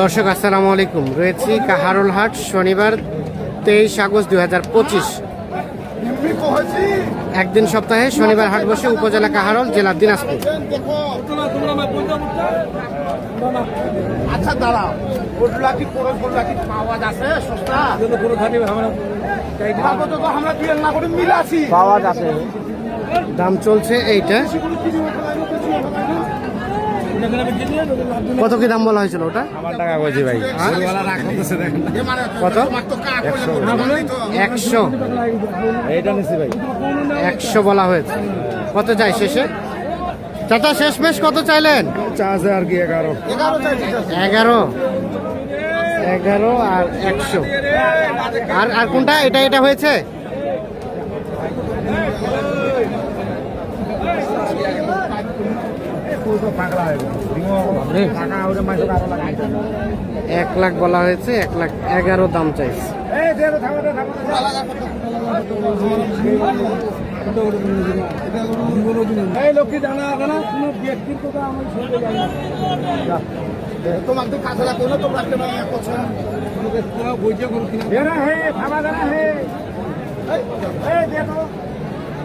দর্শক আসসালামু আলাইকুম। রয়েছি কাহারুল হাট শনিবার তেইশ আগস্ট দুই হাজার পঁচিশ। একদিন সপ্তাহে শনিবার হাট বসে উপজেলা কাহারল জেলা দিনাজপুর। আচ্ছা দাঁড়াও। ওগুলা কি খরচ করলা কি পাওয়া যাচ্ছে? সস্তা? তারপর তো আমরা দিয়ে না করে মিল আছি। পাওয়া যাচ্ছে। দাম চলছে এইটা। কত কি দাম বলা হয়েছিল ওটা? আমার টাকা কইছি ভাই। কত? একশো। নিছি ভাই। একশো বলা হয়েছে। কত চাই শেষে? চাচা শেষ মেশ কত চাইলেন? আর কি এগারো। এগারো। এগারো আর একশো। আর আর কোনটা? এটা এটা হয়েছে পাগলা হয়ে গেছে টাকা ওরে মাইসে আরও লাগাই এক লাখ বলা হয়েছে এক লাখ এগারো দাম চাইছে। তোমাকে কাছে রাখো না? তোমরা একটা হে ভাবা জানা হে। এই দেখো।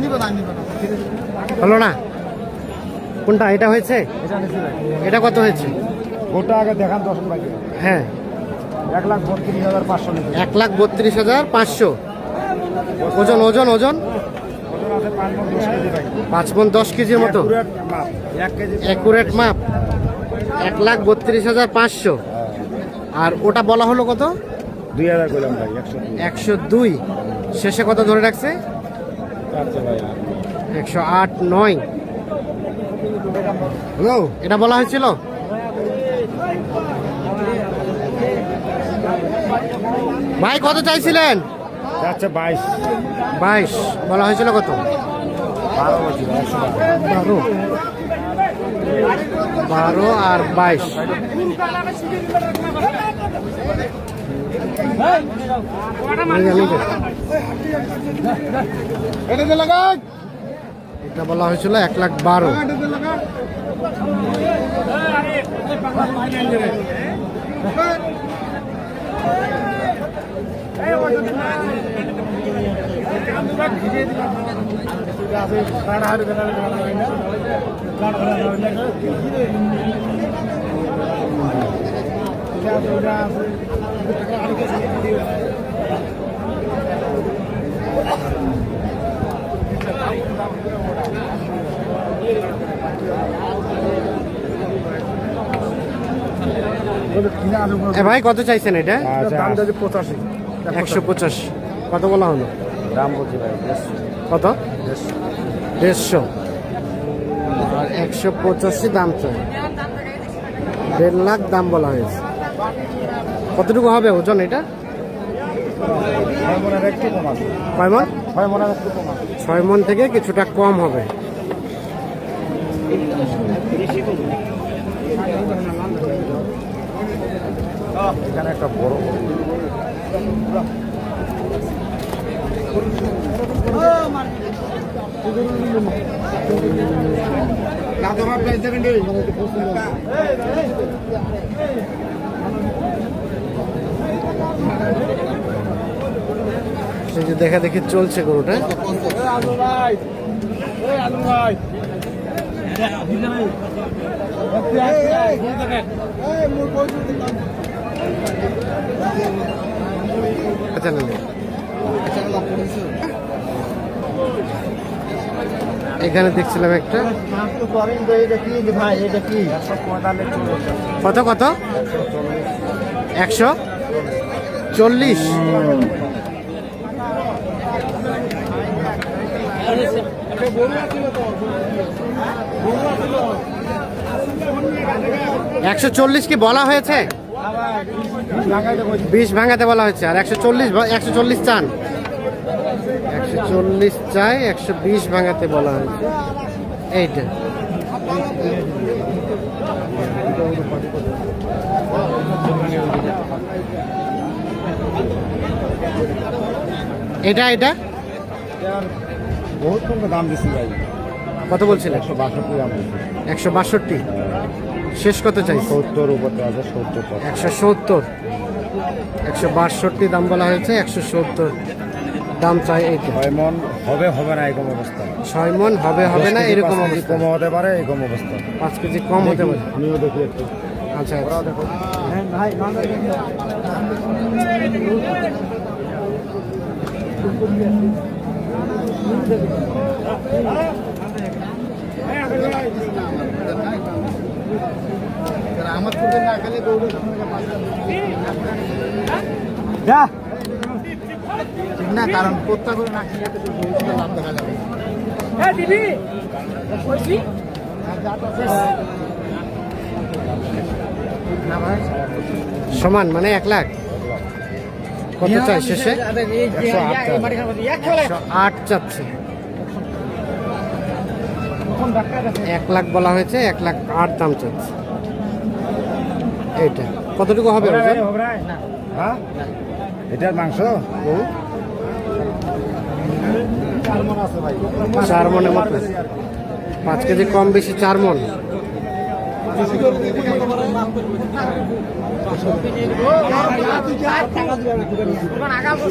নিবে না নিবে না। হলো না? কোনটা? এটা হয়েছে? এটা কত হয়েছে? গোটা আগে দেখান দশ ভাই। হ্যাঁ। এক লাখ বত্রিশ হাজার পাঁচশো এক লাখ বত্রিশ হাজার পাঁচশো। ওজন ওজন ওজন? পাঁচ মন দশ কেজির মতো? অ্যাকুরেট মাপ এক লাখ বত্রিশ হাজার পাঁচশো। আর ওটা বলা হলো কত? দুই হাজার করলাম ভাই একশো দুই। শেষে কত ধরে রাখছে? একশো আট নয়। হ্যালো? এটা বলা হয়েছিল? ভাই কত চাইছিলেন? যাচ্ছে বাইশ। বাইশ। বলা হয়েছিল কত? বারো বারো। আর বাইশ। এটা লাগাই এটা বলা হয়েছিল এক লাখ বারো। এটা ভাই কত চাইছেন এটা? দাম যদি পঁচাশি। একশো পঁচাশি। কত বলা হলো? দাম বলছি ভাই কত? দেড়শো। আর একশো পঁচাশি দাম চাই। দেড় লাখ দাম বলা হয়েছে। কতটুকু হবে ওজন এটা? ছয় মনের একটু কম আছে। কয় মন? ছয় মন থেকে কিছুটা কম হবে। এখানে একটা বড় সেই যে দেখা দেখি চলছে গরুটা আলু ভাই আচ্ছা না এখানে দেখছিলাম একটা। কত কত? একশো চল্লিশ। একশো চল্লিশ কি বলা হয়েছে? বিশ ভাঙাতে বলা হয়েছে আর একশো চল্লিশ একশো চল্লিশ চান। একশো চল্লিশ চাই একশো বিশ ভাঙাতে বলা হয়েছে। এইটা। এটা এটা? বহুত দাম দিচ্ছি ভাই। কত বলছিলেন? একশো বাষট্টি দাম একশো বাষট্টি। শেষ কত চাই? সত্তর উপর একশো সত্তর। একশো বাষট্টি দাম বলা হয়েছে একশো সত্তর। দাম চাই এইটা ছয় মন হবে হবে না এরকম অবস্থা। ছয় মন হবে হবে না এরকম অবস্থা। কম হতে পারে এরকম অবস্থা। পাঁচ কেজি কম হতে পারে। আমিও দেখি একটু। আচ্ছা। আচ্ছা। দেখো আমার থেকে না খেলে দৌড়ে যা ঠিক না কারণ কোথা করে না খেলে তো লাভ দেখা যাবে। না ভাই। সমান মানে এক লাখ। কত চাই শেষে? একশো আট চাচ্ছে। এক লাখ বলা হয়েছে এক লাখ আট দাম চাচ্ছে। এইটা কতটুকু হবে? হ্যাঁ? এটার মাংস? চার মন আছে ভাই। চার মনের মতো। পাঁচ কেজি কম বেশি চার মন আলমোর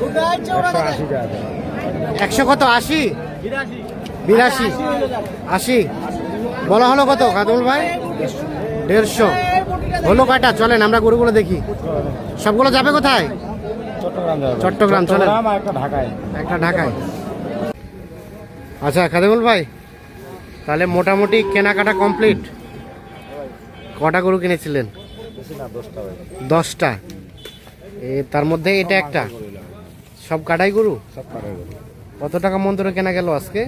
একশো আশি টাকা একশো কত? আশি? বিরাশি। আশি বলা হলো কত কাদুল ভাই? দেড়শো। হলো কাটা চলেন আমরা গরুগুলো দেখি। সবগুলো যাবে কোথায়? চট্টগ্রাম চলেন। একটা ঢাকায়। আচ্ছা খাদেমুল ভাই তাহলে মোটামুটি কেনাকাটা কমপ্লিট। কটা গরু কিনেছিলেন? দশটা দশটা। এ তার মধ্যে এটা একটা। সব কাটাই গরু? সব কাটাই গেল কত টাকা মন্দিরে কেনা গেল আজকে?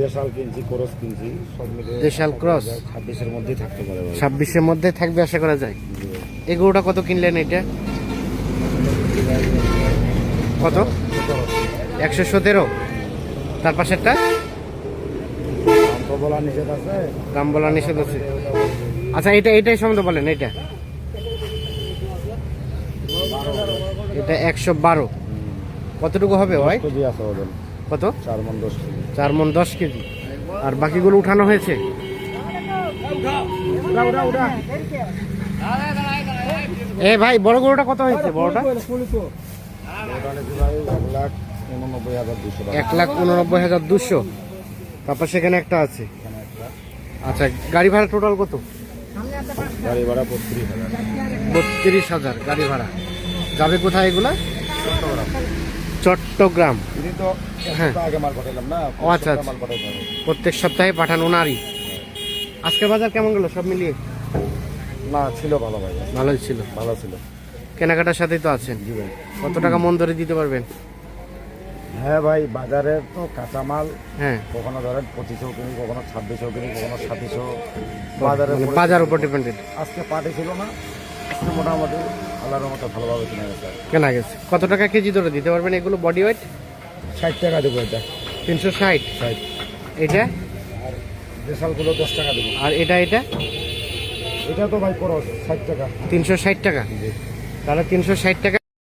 দেশাল কিনছি করস কিনছি সব মিলে দেশাল ক্রস? ছাব্বিশের মধ্যেই থাকতে পারে ছাব্বিশের মধ্যে থাকবে আশা করা যায়। এই গরুটা কত কিনলেন এটা? কত? একশো সতেরো। তার পাশেরটা? দাম বলা নিষেধ আছে। আচ্ছা এটা এটাই সম্বন্ধে বলেন এটা। এটা একশো বারো। কতটুকু হবে ভাই? কেজি আছে ওজন। কত? চার মন দশ কেজি। চার মন দশ কেজি। আর বাকিগুলো উঠানো হয়েছে? এ ভাই বড় গরুটা কত হয়েছে? বড়টা? ওটা এক লাখ উননব্বই হাজার দুশো। এক লাখ উননব্বই হাজার দুশো তারপর সেখানে একটা আছে। আচ্ছা গাড়ি ভাড়া টোটাল কত? গাড়ি ভাড়া বত্রিশ হাজার। বত্রিশ হাজার গাড়ি ভাড়া। যাবে কোথায় এগুলা? চট্টগ্রাম। হ্যাঁ। সপ্তাহ মাল পাঠালাম না ও আচ্ছা, আচ্ছা। প্রত্যেক সপ্তাহে পাঠান ওনারই। আজকের বাজার কেমন গেল সব মিলিয়ে? না ছিল ভালো ভাই। ভালোই ছিল। ভালো ছিল। কেনাকাটার সাথেই তো আছেন। জি কত টাকা মন ধরে দিতে পারবেন? হ্যাঁ ভাই বাজারে তো কাঁচামাল। হ্যাঁ। কখনো ধরেন পঁচিশও কিনি কখনো ছাব্বিশও কিনি কখনো সাতাশও বাজারে মানে বাজার উপর ডিপেন্ডেড আজকে পার্টি ছিল না। মোটামুটি আল্লাহর মতো ভালোভাবে কিনে গেছে। কেনা গেছে। কত টাকা কেজি ধরে দিতে পারবেন এগুলো বডি ওয়েট ষাট টাকা দেবো এটা। তিনশো ষাট? ষাট। এটা? দেশালগুলো দশ টাকা দেবো। আর এটা এটা? এটা তো ভাই খরচ ষাট টাকা। তিনশো ষাট টাকা। তাহলে তিনশো ষাট টাকা